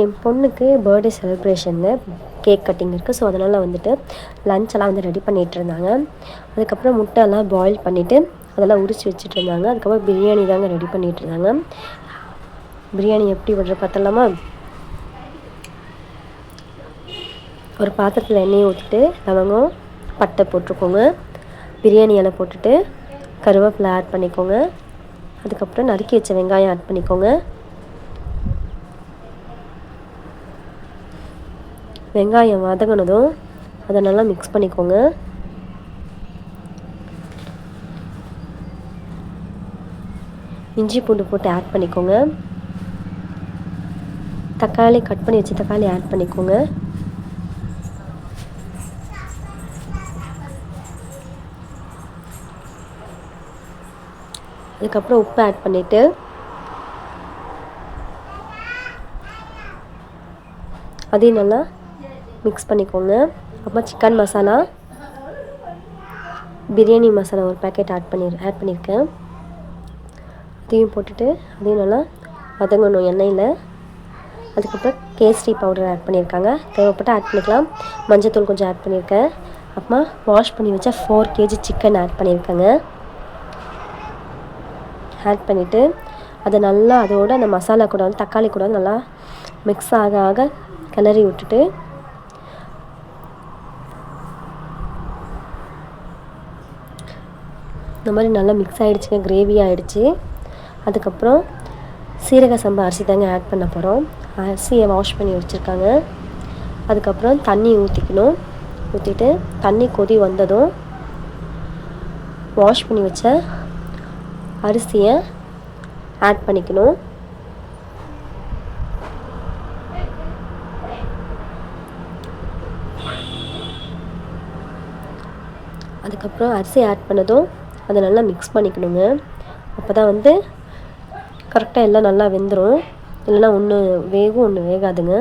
என் பொண்ணுக்கு பர்த்டே செலிப்ரேஷன்னு cake cutting இருக்குது ஸோ அதனால் வந்துட்டு லஞ்செல்லாம் வந்து ரெடி பண்ணிகிட்டு இருந்தாங்க. அதுக்கப்புறம் முட்டைலாம் பாயில் பண்ணிவிட்டு அதெல்லாம் உரித்து வச்சுட்டு இருந்தாங்க. அதுக்கப்புறம் பிரியாணி தாங்க ரெடி பண்ணிகிட்டு இருந்தாங்க. பிரியாணி எப்படி பண்ணுற பார்த்தலாமா ஒரு பாத்திரத்தில் எண்ணெயை ஊற்றிட்டு லவங்கம் பட்டை போட்டுக்கோங்க பிரியாணி இலை போட்டுட்டு கருவேப்பிலை ஆட் பண்ணிக்கோங்க. அதுக்கப்புறம் நறுக்கி வச்ச வெங்காயம் ஆட் பண்ணிக்கோங்க. வெங்காயம் வதங்கினதும் அதை நல்லா மிக்ஸ் பண்ணிக்கோங்க. இஞ்சி பூண்டு போட்டு ஆட் பண்ணிக்கோங்க. தக்காளி கட் பண்ணி வச்சு தக்காளி ஆட் பண்ணிக்கோங்க. அதுக்கப்புறம் உப்பு ஆட் பண்ணிவிட்டு அதையும் நல்லா மிக்ஸ் பண்ணிக்கோங்க. அப்புறம் சிக்கன் மசாலா பிரியாணி மசாலா ஒரு பேக்கெட் ஆட் பண்ணி ஆட் பண்ணியிருக்கேன் அதையும் போட்டுட்டு அதையும் நல்லா வதங்கணும் எண்ணெயில். அதுக்கப்புறம் கேசரி பவுடர் ஆட் பண்ணியிருக்காங்க தேவைப்பட்டு ஆட் பண்ணிக்கலாம். மஞ்சத்தூள் கொஞ்சம் ஆட் பண்ணியிருக்கேன் அப்புறமா வாஷ் பண்ணி வச்சா ஃபோர் கேஜி சிக்கன் ஆட் பண்ணியிருக்கேங்க ஆட் பண்ணிவிட்டு அதை நல்லா அதோட அந்த மசாலா கூட வந்து தக்காளி கூட நல்லா மிக்ஸ் ஆக ஆக கிளறி விட்டுட்டு இந்த மாதிரி நல்லா மிக்ஸ் ஆகிடுச்சுங்க கிரேவி ஆகிடுச்சு அதுக்கப்புறம் சீரக சம்பா அரிசி தாங்க ஆட் பண்ண போகிறோம் அரிசியை வாஷ் பண்ணி வச்சுருக்காங்க. அதுக்கப்புறம் தண்ணி ஊற்றிக்கணும் ஊற்றிட்டு தண்ணி கொதி வந்ததும் வாஷ் பண்ணி வச்ச அரிசியை ஆட் பண்ணிக்கணும். அதுக்கப்புறம் அரிசி ஆட் பண்ணதும் அதை நல்லா மிக்ஸ் பண்ணிக்கணுங்க. அப்போ தான் வந்து கரெக்டாக எல்லாம் நல்லா வெந்துடும் இல்லைன்னா ஒன்று வேகும் ஒன்று வேகாதுங்க.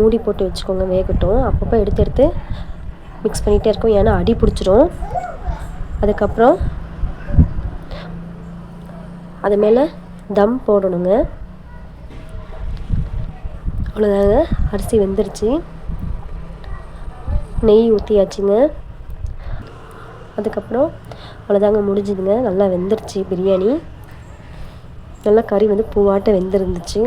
மூடி போட்டு வச்சுக்கோங்க வேகட்டும். அப்பப்போ எடுத்து எடுத்து மிக்ஸ் பண்ணிகிட்டே இருக்கும். ஏன்னா அடி பிடிச்சிரும். அதுக்கப்புறம் அது மேலே தம் போடணுங்க. அவ்வளோதாங்க அரிசி வெந்துருச்சு. நெய் ஊற்றியாச்சுங்க அதுக்கப்புறம் அவ்வளோதாங்க முடிஞ்சுதுங்க. நல்லா வெந்துருச்சு பிரியாணி. நல்லா கறி வந்து பூவாட்ட வெந்திருந்துச்சு.